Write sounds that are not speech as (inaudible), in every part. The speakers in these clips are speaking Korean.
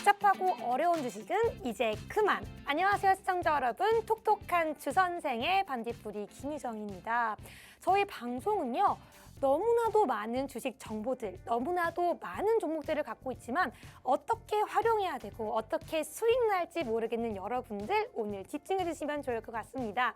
복잡하고 어려운 주식은 이제 그만. 안녕하세요 시청자 여러분. 톡톡한 주선생의 반딧불이 김유정입니다. 저희 방송은요. 너무나도 많은 주식 정보들, 너무나도 많은 종목들을 갖고 있지만 어떻게 활용해야 되고 어떻게 수익 날지 모르겠는 여러분들 오늘 집중해 주시면 좋을 것 같습니다.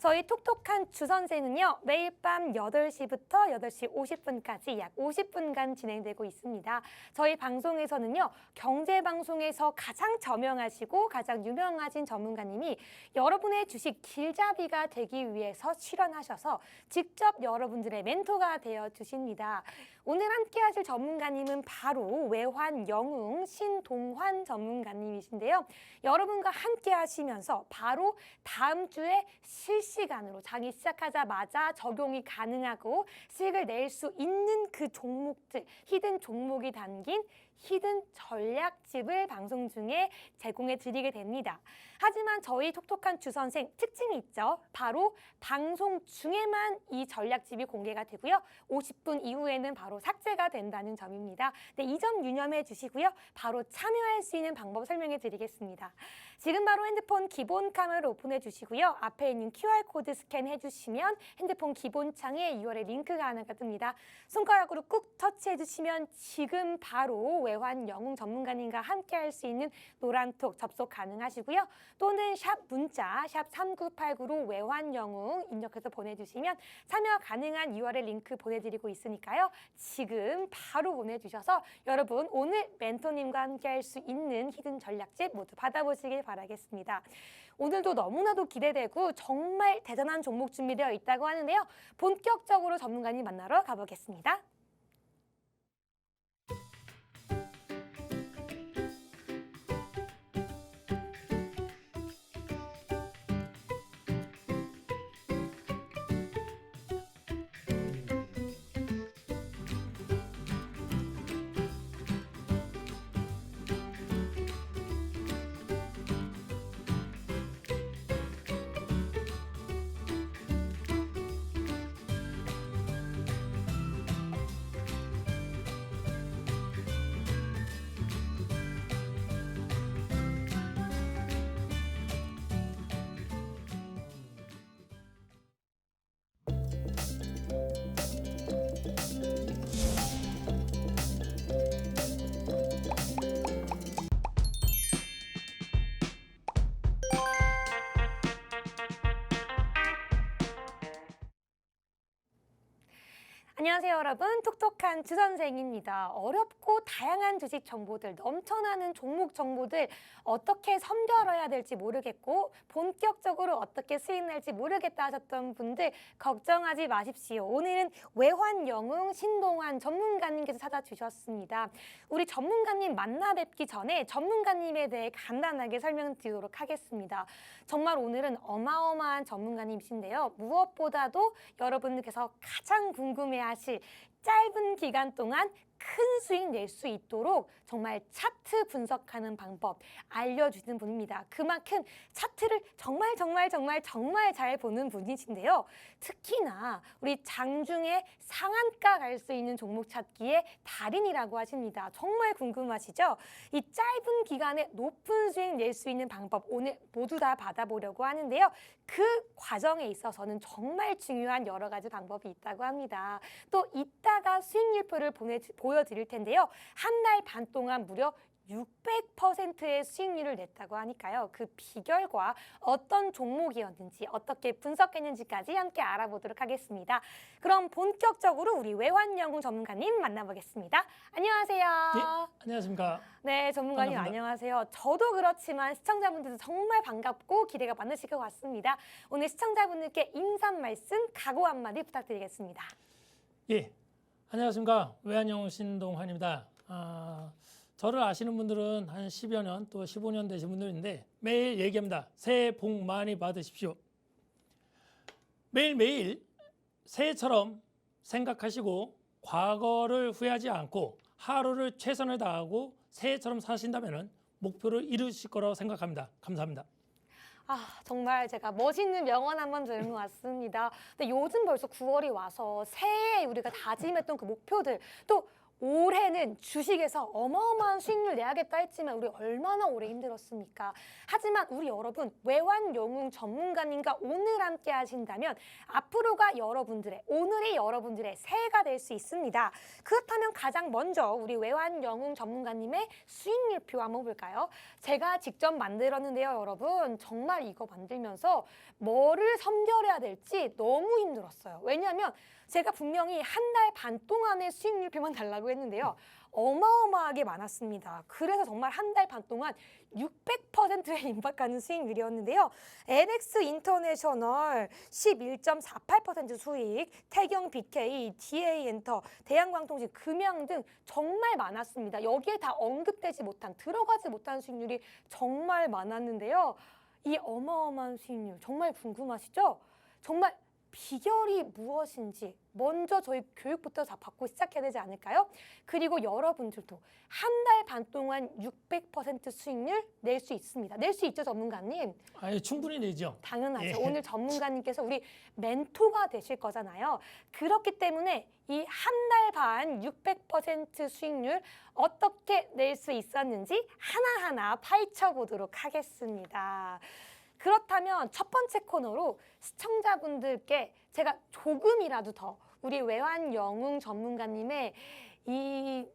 저희 톡톡한 주선생은요, 매일 밤 8시부터 8시 50분까지 약 50분간 진행되고 있습니다. 저희 방송에서는요, 경제방송에서 가장 저명하시고 가장 유명하신 전문가님이 여러분의 주식 길잡이가 되기 위해서 출연하셔서 직접 여러분들의 멘토가 되어 주십니다. 오늘 함께 하실 전문가님은 바로 외환 영웅 신동환 전문가님이신데요. 여러분과 함께 하시면서 바로 다음 주에 실시 간으로 장이 시작하자마자 적용이 가능하고 수익을 낼 수 있는 그 종목들, 히든 종목이 담긴 히든 전략집을 방송 중에 제공해 드리게 됩니다. 하지만 저희 톡톡한 주선생 특징이 있죠. 바로 방송 중에만 이 전략집이 공개가 되고요. 50분 이후에는 바로 삭제가 된다는 점입니다. 네, 이 점 유념해 주시고요. 바로 참여할 수 있는 방법 설명해 드리겠습니다. 지금 바로 핸드폰 기본 카메라 오픈해 주시고요. 앞에 있는 QR코드 스캔해 주시면 핸드폰 기본 창에 2월의 링크가 하나가 뜹니다. 손가락으로 꾹 터치해 주시면 지금 바로 외환 영웅 전문가님과 함께 할 수 있는 노란톡 접속 가능하시고요. 또는 샵 문자 샵 3989로 외환 영웅 입력해서 보내주시면 참여 가능한 2월의 링크 보내드리고 있으니까요. 지금 바로 보내주셔서 여러분 오늘 멘토님과 함께 할 수 있는 히든 전략집 모두 받아보시길 바라겠습니다. 오늘도 너무나도 기대되고 정말 대단한 종목 준비되어 있다고 하는데요. 본격적으로 전문가님 만나러 가보겠습니다. 안녕하세요 여러분. 톡톡한 주선생입니다. 어렵고 다양한 주식 정보들 넘쳐나는 종목 정보들 어떻게 선별해야 될지 모르겠고 본격적으로 어떻게 수익 날지 모르겠다 하셨던 분들 걱정하지 마십시오. 오늘은 외환 영웅 신동환 전문가님께서 찾아주셨습니다. 우리 전문가님 만나 뵙기 전에 전문가님에 대해 간단하게 설명드리도록 하겠습니다. 정말 오늘은 어마어마한 전문가님이신데요. 무엇보다도 여러분께서 가장 궁금해 하실 짧은 기간 동안 큰 수익 낼 수 있도록 정말 차트 분석하는 방법 알려주는 분입니다. 그만큼 차트를 정말 정말 정말 정말 잘 보는 분이신데요. 특히나 우리 장중에 상한가 갈 수 있는 종목 찾기의 달인이라고 하십니다. 정말 궁금하시죠? 이 짧은 기간에 높은 수익 낼 수 있는 방법 오늘 모두 다 받아보려고 하는데요. 그 과정에 있어서는 정말 중요한 여러 가지 방법이 있다고 합니다. 또 이따가 수익률표를 보내, 보 여드릴 텐데요. 한달반 동안 무려 600%의 수익률을 냈다고 하니까요. 그 비결과 어떤 종목이었는지 어떻게 분석했는지까지 함께 알아보도록 하겠습니다. 그럼 본격적으로 우리 외환연구 전문가님 만나보겠습니다. 안녕하세요. 예, 안녕하십니까. 네, 전문가님 반갑습니다. 안녕하세요. 저도 그렇지만 시청자분들도 정말 반갑고 기대가 많으실 것 같습니다. 오늘 시청자분들께 인사 말씀, 각오 한마디 부탁드리겠습니다. 예, 안녕하십니까. 외환영웅 신동환입니다. 아, 저를 아시는 분들은 한 10여 년 또 15년 되신 분들인데 매일 얘기합니다. 새해 복 많이 받으십시오. 매일매일 새해처럼 생각하시고 과거를 후회하지 않고 하루를 최선을 다하고 새해처럼 사신다면 목표를 이루실 거라고 생각합니다. 감사합니다. 아, 정말 제가 멋있는 명언 한번 들은 것 같습니다. 근데 요즘 벌써 9월이 와서 새해에 우리가 다짐했던 그 목표들 또 올해는 주식에서 어마어마한 수익률 내야겠다 했지만 우리 얼마나 오래 힘들었습니까? 하지만 우리 여러분 외환 영웅 전문가님과 오늘 함께 하신다면 앞으로가 여러분들의 오늘이 여러분들의 새해가 될 수 있습니다. 그렇다면 가장 먼저 우리 외환 영웅 전문가님의 수익률표 한번 볼까요? 제가 직접 만들었는데요, 여러분. 정말 이거 만들면서 뭐를 선별해야 될지 너무 힘들었어요. 왜냐하면 제가 분명히 한 달 반 동안의 수익률표만 달라고 했는데요. 어마어마하게 많았습니다. 그래서 정말 한 달 반 동안 600%에 (laughs) 임박하는 수익률이었는데요. NX 인터내셔널 11.48% 수익, 태경 BK, DA 엔터, 대한광통신, 금양 등 정말 많았습니다. 여기에 다 언급되지 못한, 들어가지 못한 수익률이 정말 많았는데요. 이 어마어마한 수익률 정말 궁금하시죠? 정말 비결이 무엇인지 먼저 저희 교육부터 다 받고 시작해야 되지 않을까요? 그리고 여러분들도 한 달 반 동안 600% 수익률 낼 수 있습니다. 낼 수 있죠, 전문가님? 아예 충분히 내죠. 당연하죠. 예. 오늘 전문가님께서 우리 멘토가 되실 거잖아요. 그렇기 때문에 이 한 달 반 600% 수익률 어떻게 낼 수 있었는지 하나하나 파헤쳐 보도록 하겠습니다. 그렇다면 첫 번째 코너로 시청자분들께 제가 조금이라도 더 우리 외환 영웅 전문가님의 이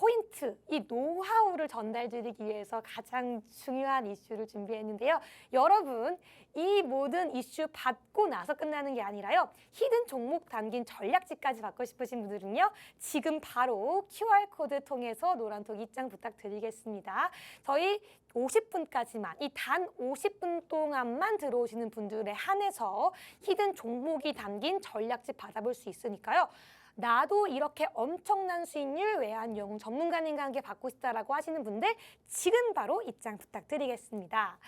포인트, 이 노하우를 전달드리기 위해서 가장 중요한 이슈를 준비했는데요. 여러분, 이 모든 이슈 받고 나서 끝나는 게 아니라요. 히든 종목 담긴 전략지까지 받고 싶으신 분들은요. 지금 바로 QR코드 통해서 노란톡 입장 부탁드리겠습니다. 저희 50분까지만 이 단 50분 동안만 들어오시는 분들에 한해서 히든 종목이 담긴 전략집 받아볼 수 있으니까요. 나도 이렇게 엄청난 수익률 외환 영웅 전문가님과 함께 받고 싶다라고 하시는 분들 지금 바로 입장 부탁드리겠습니다.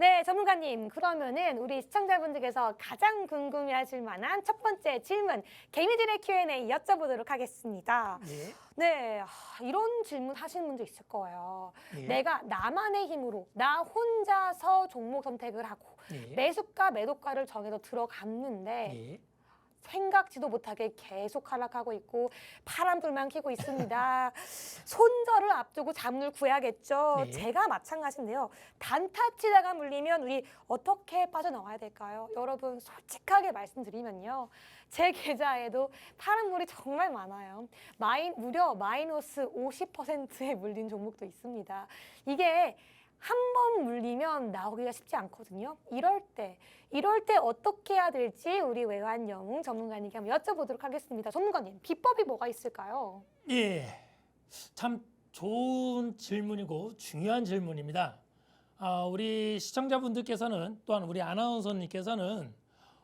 네, 전문가님. 그러면은 우리 시청자분들께서 가장 궁금해 하실 만한 첫 번째 질문 개미들의 Q&A 여쭤보도록 하겠습니다. 예. 네, 하, 이런 질문 하시는 분도 있을 거예요. 예. 내가 나만의 힘으로 나 혼자서 종목 선택을 하고 예. 매수가 매도가를 정해서 들어갔는데 예. 생각지도 못하게 계속 하락하고 있고 파란불만 켜고 있습니다. (laughs) 손절을 앞두고 잠을 구해야겠죠. 네. 제가 마찬가지인데요. 단타 치다가 물리면 우리 어떻게 빠져나와야 될까요? 여러분 솔직하게 말씀드리면요. 제 계좌에도 파란불이 정말 많아요. 마이, 무려 마이너스 50%에 물린 종목도 있습니다. 이게 한 번 물리 면 나오기가 쉽지 않거든요. 이럴 때, 이럴 때 어떻게 해야 될지 우리 외환 영웅 전문가님께 한번 여쭤보도록 하겠습니다. 전문가님, 비법이 뭐가 있을까요? 예. 참 좋은 질문이고 중요한 질문입니다. 아, 우리 시청자분들께서는 또한 우리 아나운서님께서는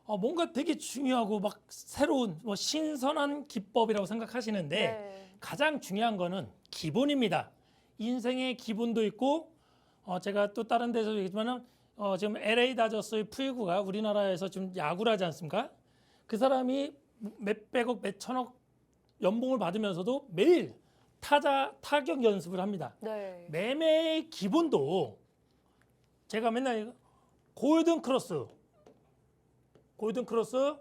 어, 뭔가 되게 중요하고 막 새로운 뭐 신선한 기법이라고 생각하시는데 네. 가장 중요한 거는 기본입니다. 인생의 기본도 있고 어, 제가 또 다른 데서 얘기했지만은 어, 지금 LA 다저스의 푸이구가 우리나라에서 지금 야구를 하지 않습니까? 그 사람이 몇백억, 몇천억 연봉을 받으면서도 매일 타자 타격 연습을 합니다. 네. 매매의 기본도 제가 맨날 이거 골든 크로스, 골든 크로스,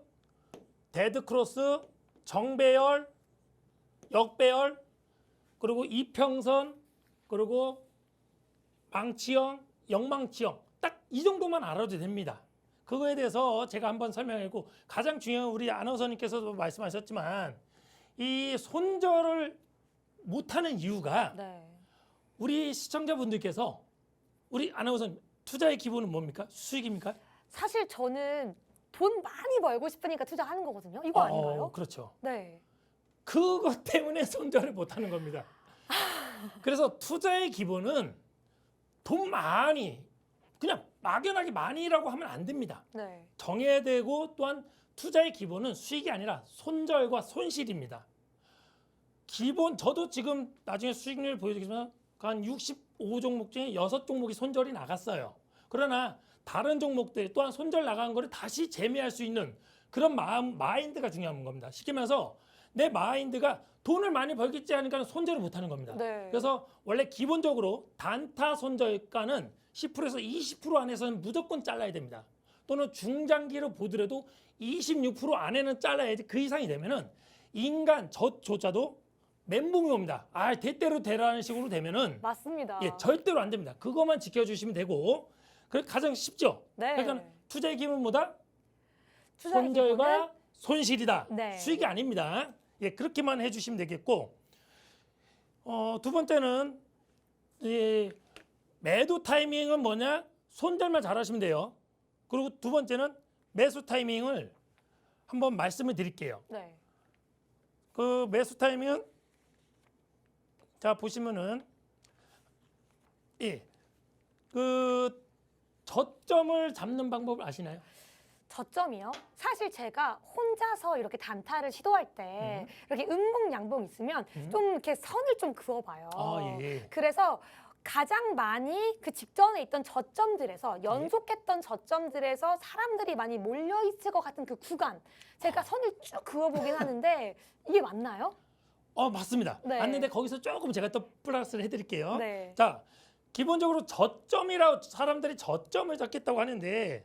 데드 크로스, 정배열, 역배열, 그리고 이평선, 그리고 망치형, 역망치형 딱 이 정도만 알아도 됩니다. 그거에 대해서 제가 한번 설명했고 가장 중요한 우리 아나운서님께서도 말씀하셨지만 이 손절을 못하는 이유가 네. 우리 시청자분들께서 우리 아나운서님 투자의 기본은 뭡니까? 수익입니까? 사실 저는 돈 많이 벌고 싶으니까 투자하는 거거든요. 이거 아닌가요? 어, 그렇죠. 네. 그것 때문에 (laughs) 손절을 못하는 겁니다. 그래서 투자의 기본은 돈 많이 그냥 막연하게 많이라고 하면 안 됩니다. 네. 정해야 되고 또한 투자의 기본은 수익이 아니라 손절과 손실입니다. 기본 저도 지금 나중에 수익률 보여드리지만 한 65종목 중에 6종목이 손절이 나갔어요. 그러나 다른 종목들 또한 손절 나간 거를 다시 재매할 수 있는 그런 마음 마인드가 중요한 겁니다. 쉽게 말해서 내 마인드가 돈을 많이 벌겠지 하니까 손절을 못 하는 겁니다. 네. 그래서 원래 기본적으로 단타 손절가는 10%에서 20% 안에서는 무조건 잘라야 됩니다. 또는 중장기로 보더라도 26% 안에는 잘라야지 그 이상이 되면은 인간 저조차도 멘붕이 옵니다. 아, 대대로 되라는 식으로 되면은 맞습니다. 예, 절대로 안 됩니다. 그것만 지켜주시면 되고, 그 가장 쉽죠. 네. 그러니까 투자의 기본은 손절과 손실이다. 네. 수익이 아닙니다. 예, 그렇게만 해주시면 되겠고, 어, 두 번째는 이 매도 타이밍은 뭐냐? 손절만 잘하시면 돼요. 그리고 두 번째는 매수 타이밍을 한번 말씀을 드릴게요. 네. 그 매수 타이밍은 자 보시면은 예, 그 저점을 잡는 방법을 아시나요? 저점이요? 사실 제가 혼자서 이렇게 단타를 시도할 때 이렇게 음봉 양봉 있으면 음. 좀 이렇게 선을 좀 그어봐요. 아 예. 그래서 가장 많이 그 직전에 있던 저점들에서 예. 연속했던 저점들에서 사람들이 많이 몰려 있을 것 같은 그 구간 제가 아. 선을 쭉 그어보긴 하는데 이게 맞나요? 어 맞습니다. 네. 맞는데 거기서 조금 제가 또 플러스를 해드릴게요. 네. 자 기본적으로 저점이라 사람들이 저점을 잡겠다고 하는데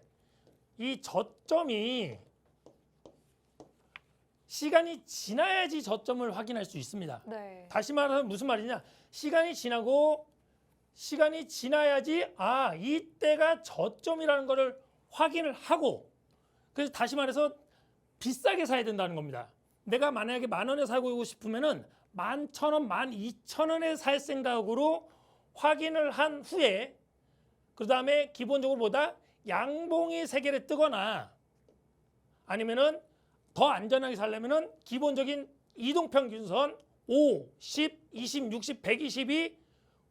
이 저점이 시간이 지나야지 저점을 확인할 수 있습니다. 네. 다시 말해서 무슨 말이냐? 시간이 지나고 시간이 지나야지 아 이때가 저점이라는 것을 확인을 하고 그래서 다시 말해서 비싸게 사야 된다는 겁니다. 내가 만약에 만 원에 사고 싶으면은 만 천 원, 만 이천 원에 살 생각으로 확인을 한 후에 그 다음에 기본적으로 보다 양봉이 세 개를 뜨거나 아니면은 더 안전하게 살려면은 기본적인 이동평균선 5, 10, 20, 60, 120이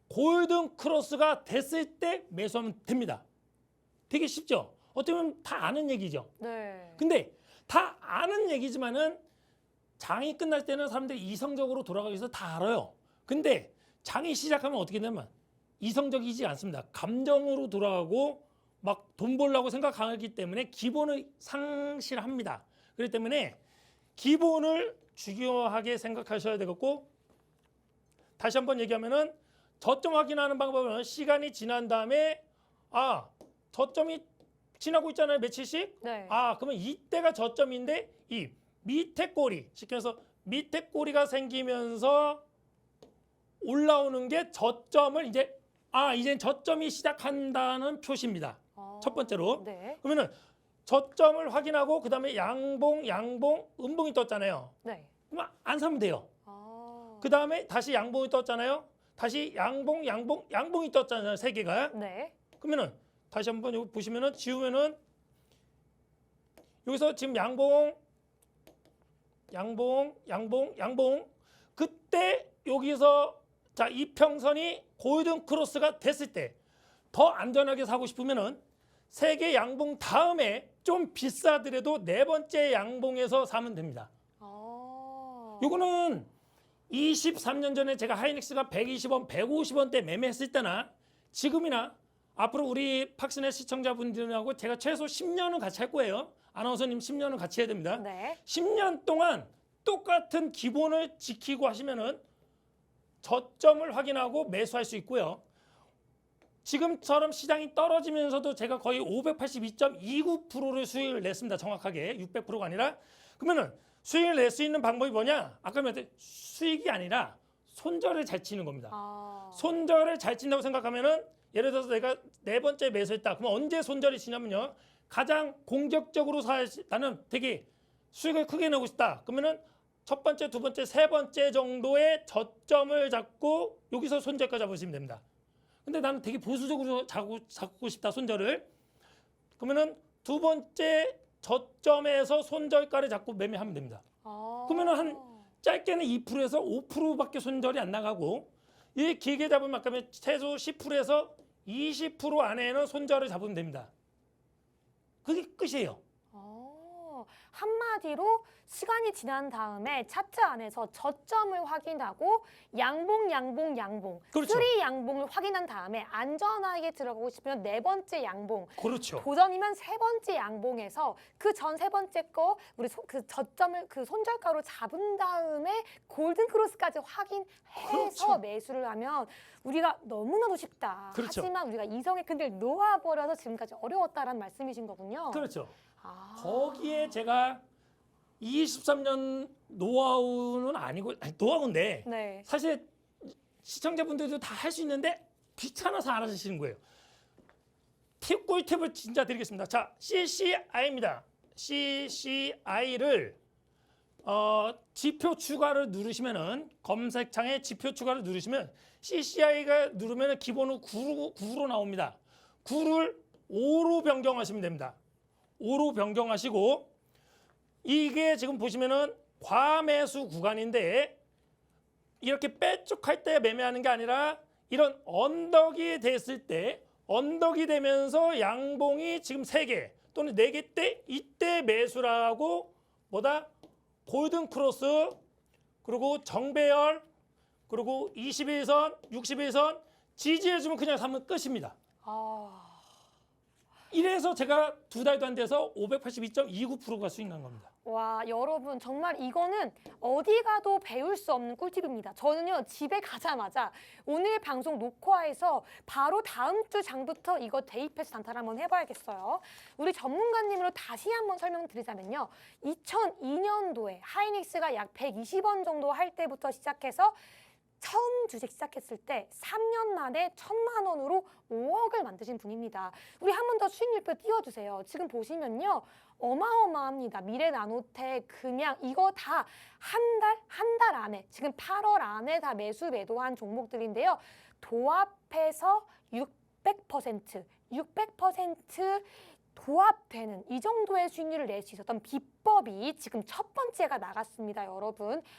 골든 크로스가 됐을 때 매수하면 됩니다. 되게 쉽죠? 어떻게 보면 다 아는 얘기죠. 네. 근데 다 아는 얘기지만은 장이 끝날 때는 사람들이 이성적으로 돌아가기 위해서 다 알아요. 근데 장이 시작하면 어떻게 되냐면 이성적이지 않습니다. 감정으로 돌아가고 막 돈 벌려고 생각하기 때문에 기본을 상실합니다. 그렇기 때문에 기본을 중요하게 생각하셔야 되겠고 다시 한번 얘기하면은 저점 확인하는 방법은 시간이 지난 다음에 아 저점이 지나고 있잖아요 며칠씩 네. 아 그러면 이때가 저점인데 이 밑에 꼬리 해서 밑에 꼬리가 생기면서 올라오는 게 저점을 이제 아 이제 저점이 시작한다는 표시입니다 어, 첫 번째로 네. 그러면은 저점을 확인하고 그 다음에 양봉 양봉 음봉이 떴잖아요 네. 그럼 안 사면 돼요 아. 그 다음에 다시 양봉이 떴잖아요 다시 양봉 양봉 양봉이 떴잖아요 세 개가 네. 그러면은 다시 한번 여기 보시면은 지우면은 여기서 지금 양봉 양봉 양봉 양봉 그때 여기서 자 이평선이 골든 크로스가 됐을 때 더 안전하게 사고 싶으면은 세 개 양봉 다음에 좀 비싸더라도 네 번째 양봉에서 사면 됩니다. 아. 요거는 23년 전에 제가 하이닉스가 120원, 150원 대 매매했을 때나 지금이나 앞으로 우리 팍스넷 시청자분들하고 제가 최소 10년은 같이 할 거예요. 아나운서님 10년은 같이 해야 됩니다. 네. 10년 동안 똑같은 기본을 지키고 하시면은 저점을 확인하고 매수할 수 있고요. 지금처럼 시장이 떨어지면서도 제가 거의 582.29%를 수익을 냈습니다. 정확하게 600%가 아니라 그러면은 수익을 낼 수 있는 방법이 뭐냐? 아까 말했듯이 수익이 아니라 손절을 잘 치는 겁니다. 아. 손절을 잘 친다고 생각하면은 예를 들어서 내가 네 번째 매수했다. 그러면 언제 손절이 치냐면요. 가장 공격적으로 사 나는 되게 수익을 크게 내고 싶다. 그러면은 첫 번째, 두 번째, 세 번째 정도의 저점을 잡고 여기서 손절까지 잡으시면 됩니다. 근데 나는 되게 보수적으로 잡고, 잡고 싶다 손절을. 그러면은 두 번째 저점에서 손절가를 잡고 매매하면 됩니다. 아. 그러면은 한 짧게는 2%에서 5%밖에 손절이 안 나가고 이 길게 잡으면 아까 면 최소 10%에서 20% 안에는 손절을 잡으면 됩니다. 그게 끝이에요. 어, 한마디로 시간이 지난 다음에 차트 안에서 저점을 확인하고 양봉, 양봉, 양봉, 그렇죠. 쓰리 양봉을 확인한 다음에 안전하게 들어가고 싶으면 네 번째 양봉, 그렇죠. 도전이면 세 번째 양봉에서 그 전 세 번째 거 우리 소- 그 저점을 그 손절가로 잡은 다음에 골든 크로스까지 확인해서 그렇죠. 매수를 하면 우리가 너무나도 쉽다. 그렇죠. 하지만 우리가 이성의 끈을 놓아버려서 지금까지 어려웠다라는 말씀이신 거군요. 그렇죠. 아. 거기에 제가 23년 노하우는 아니고 아니, 노하우인데 네. 사실 시청자분들도 다 할 수 있는데 귀찮아서 안 하시는 거예요. 팁 꿀팁을 진짜 드리겠습니다. 자, CCI입니다. CCI를 어, 지표 추가를 누르시면은 검색창에 지표 추가를 누르시면 CCI가 누르면 기본으로 9로, 9로 나옵니다. 9를 5로 변경하시면 됩니다. 5로 변경하시고 이게 지금 보시면은 과매수 구간인데 이렇게 빼쭉할 때 매매하는 게 아니라 이런 언덕이 됐을 때 언덕이 되면서 양봉이 지금 세개 또는 네 개 때 이때 매수라고 뭐다 골든 크로스 그리고 정배열 그리고 21선 61선 지지해주면 그냥 사면 끝입니다. 아. 이래서 제가 두 달도 안 돼서 582.29%가 수익 난 겁니다. 와, 여러분 정말 이거는 어디 가도 배울 수 없는 꿀팁입니다. 저는요 집에 가자마자 오늘 방송 녹화해서 바로 다음 주 장부터 이거 대입해서 단타를 한번 해봐야겠어요. 우리 전문가님으로 다시 한번 설명드리자면요. 2002년도에 하이닉스가 약 120원 정도 할 때부터 시작해서 처음 주식 시작했을 때 3년 만에 천만 원으로 5억을 만드신 분입니다. 우리 한 번 더 수익률표 띄워주세요. 지금 보시면요. 어마어마합니다. 미래 나노텍, 금양 이거 다 한 달, 한 달 안에 지금 8월 안에 다 매수 매도한 종목들인데요. 도합해서 600%, 600% 도합되는 이 정도의 수익률을 낼 수 있었던 비법이 지금 첫 번째가 나갔습니다, 여러분.